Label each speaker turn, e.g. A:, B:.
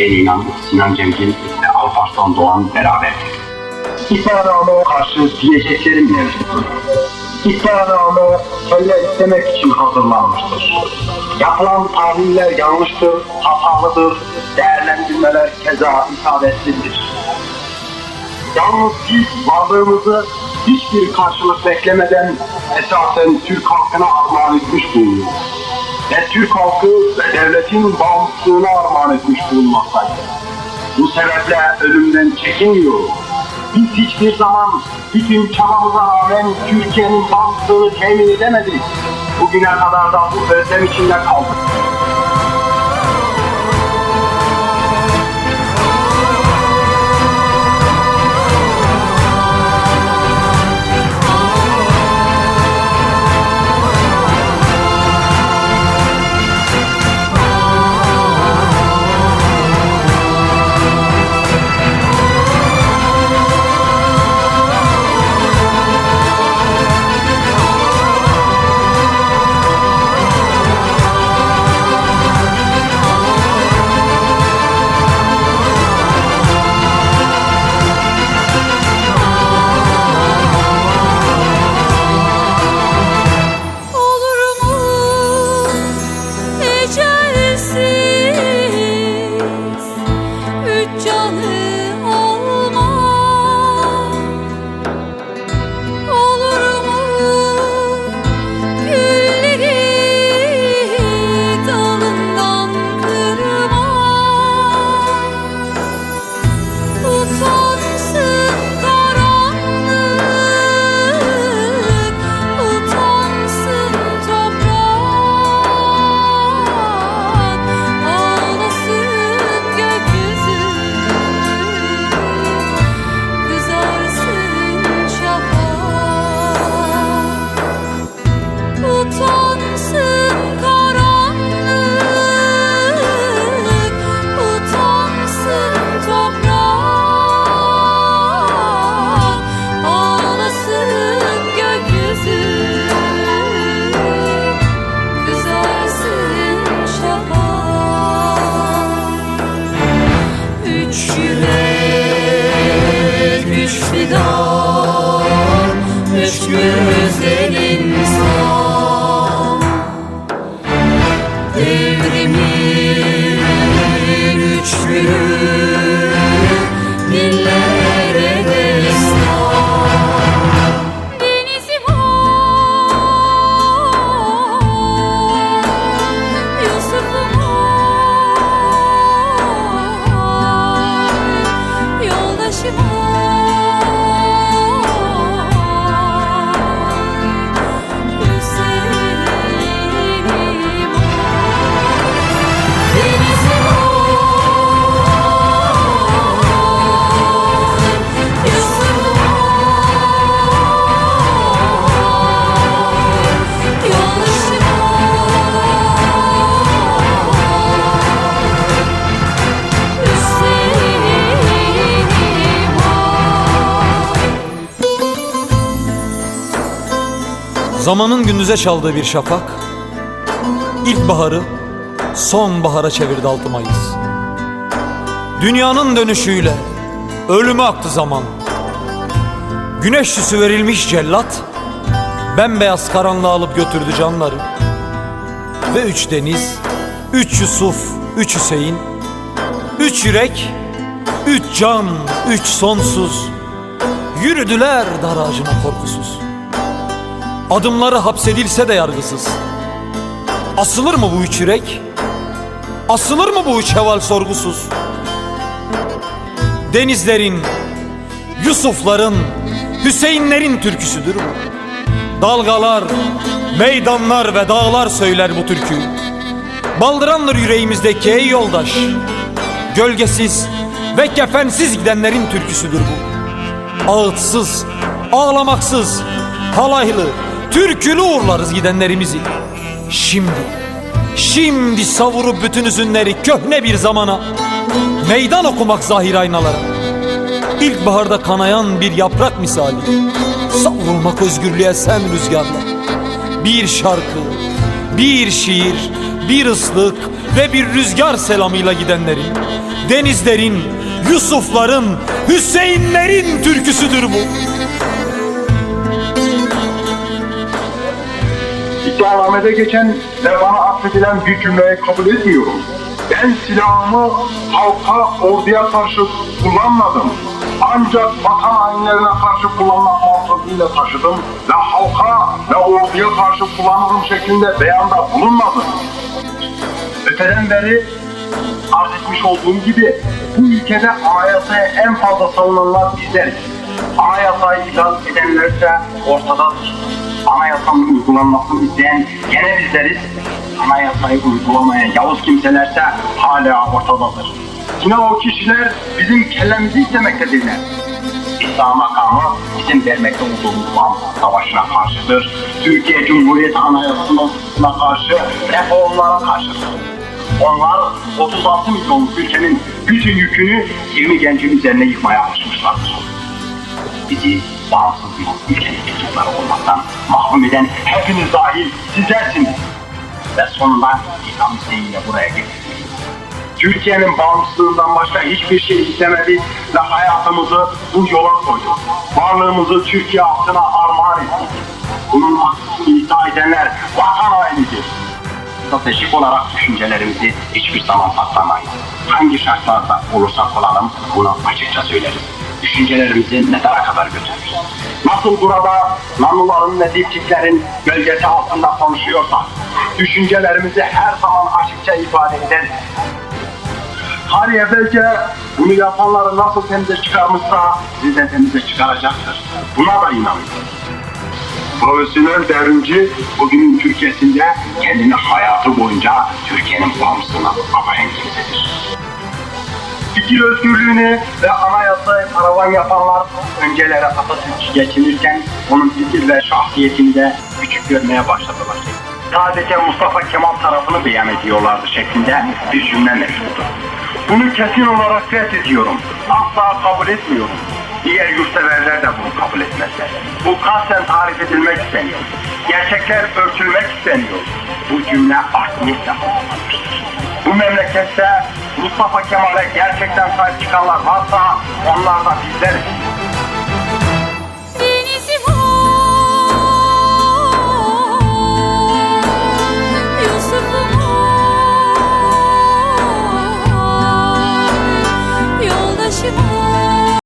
A: Hüseyin İnan, Sinan Cemgin ve Alparslan Doğan beraber. İddianameye karşı diyeceklerim mevcuttur. İddianame kelle istemek için hazırlanmıştır. Yapılan tahliller yanlıştır, hatalıdır, değerlendirmeler keza isabetsizdir. Yalnız biz varlığımızı hiçbir karşılık beklemeden esasen Türk halkına armağan etmiş bulunuyoruz. Türk halkı ve devletin bağımsızlığına armağan etmiş bulunmaktayız. Bu sebeple ölümden çekinmiyoruz. Biz hiçbir zaman bütün çabamıza rağmen Türkiye'nin bağımsızlığını temin edemedik. Bugüne kadar da bu özlem içinde kaldık.
B: Zamanın gündüze çaldığı bir şafak İlkbaharı sonbahara çevirdi 6 Mayıs Dünyanın dönüşüyle ölüme aktı zaman. Güneş süsü verilmiş cellat Bembeyaz karanlığı alıp götürdü canları. Ve üç deniz, üç Yusuf, üç Hüseyin Üç yürek, üç can, üç sonsuz. Yürüdüler dar ağacına korkusuz Adımları hapsedilse de yargısız. Asılır mı bu üç yürek? Asılır mı bu üç heval sorgusuz? Denizlerin, Yusufların, Hüseyinlerin türküsüdür bu. Dalgalar, meydanlar ve dağlar söyler bu türküyü. Baldırandır yüreğimizdeki ey yoldaş. Gölgesiz ve kefensiz gidenlerin türküsüdür bu. Ağıtsız, ağlamaksız, halaylı, türkülü uğurlarız gidenlerimizi. Şimdi, şimdi savurup bütün üzünleri köhne bir zamana, meydan okumak zahir aynalara. İlkbaharda kanayan bir yaprak misali, savrulmak özgürlüğe sen rüzgarla. Bir şarkı, bir şiir, bir ıslık, ve bir rüzgar selamıyla gidenlerin, denizlerin, Yusufların, Hüseyinlerin türküsüdür bu.
A: İddianamede geçen ve bana affedilen bir cümleyi kabul etmiyorum. Ben silahımı halka, orduya karşı kullanmadım. Ancak vatan hainlerine karşı kullanmak mantığıyla taşıdım ve halka ve orduya karşı kullanırım şeklinde beyanda bulunmadım. Öteden beri arz etmiş olduğum gibi bu ülkede anayasaya en fazla savunanlar bizleriz. Anayasayı icaz edenlerse ortadadır. Anayasanın uygulanmasını isteyen gene bizleriz. Anayasayı uygulamayan yavuz kimselerse hala ortadadır. Yine o kişiler bizim kellemizi istemektedirler. İslam makamı bizim vermekte olduğumuz bağımsızlık savaşına karşıdır. Türkiye Cumhuriyeti Anayasası'na karşı reformlara karşıdır. Onlar 36 milyonluk ülkenin bütün yükünü 20 gencin üzerine yıkmaya alışmışlardır. Bizi bağımsız bir ülkenin çocukları olmaktan mahrum eden hepiniz dahil sizlersiniz. Ve sonunda İslam isteğiyle buraya getirdiniz. Türkiye'nin bağımsızlığından başka hiçbir şey istemedi ve hayatımızı bu yola koyduk. Varlığımızı Türkiye halkına armağan ettik. Bunun hakkını iddia edenler vatan hainidir. Stratejik olarak düşüncelerimizi hiçbir zaman saklamayız. Hangi şartlarda olursak olalım bunu açıkça söyleriz. Düşüncelerimizi ne kadar götürürüz. Nasıl burada nanuların ve dipçiklerin gölgesi altında konuşuyorsak, düşüncelerimizi her zaman açıkça ifade ederiz. Tarih evvelce bunu yapanları nasıl temize çıkarmışsa bizi de temize çıkaracaktır. Buna da inanın. Profesyonel devrimci bugünün Türkiye'sinde kendini hayatı boyunca Türkiye'nin bağımsızlığına adayan kimsedir. Fikir özgürlüğünü ve anayasayı paravan yapanlar öncelere Atatürk'ü geçinirken onun fikir ve şahsiyetini de küçük görmeye başladılar. Sadece Mustafa Kemal tarafını beyan ediyorlardı şeklinde bir cümle mevcuttu. Bunu kesin olarak reddediyorum. Asla kabul etmiyorum. Diğer yurtseverler de bunu kabul etmezler. Bu kasten tarif edilmek isteniyor. Gerçekler örtülmek isteniyor. Bu cümle art niyetle. Bu memlekette Mustafa Kemal'e gerçekten sahip çıkanlar varsa onlar da bizleriz.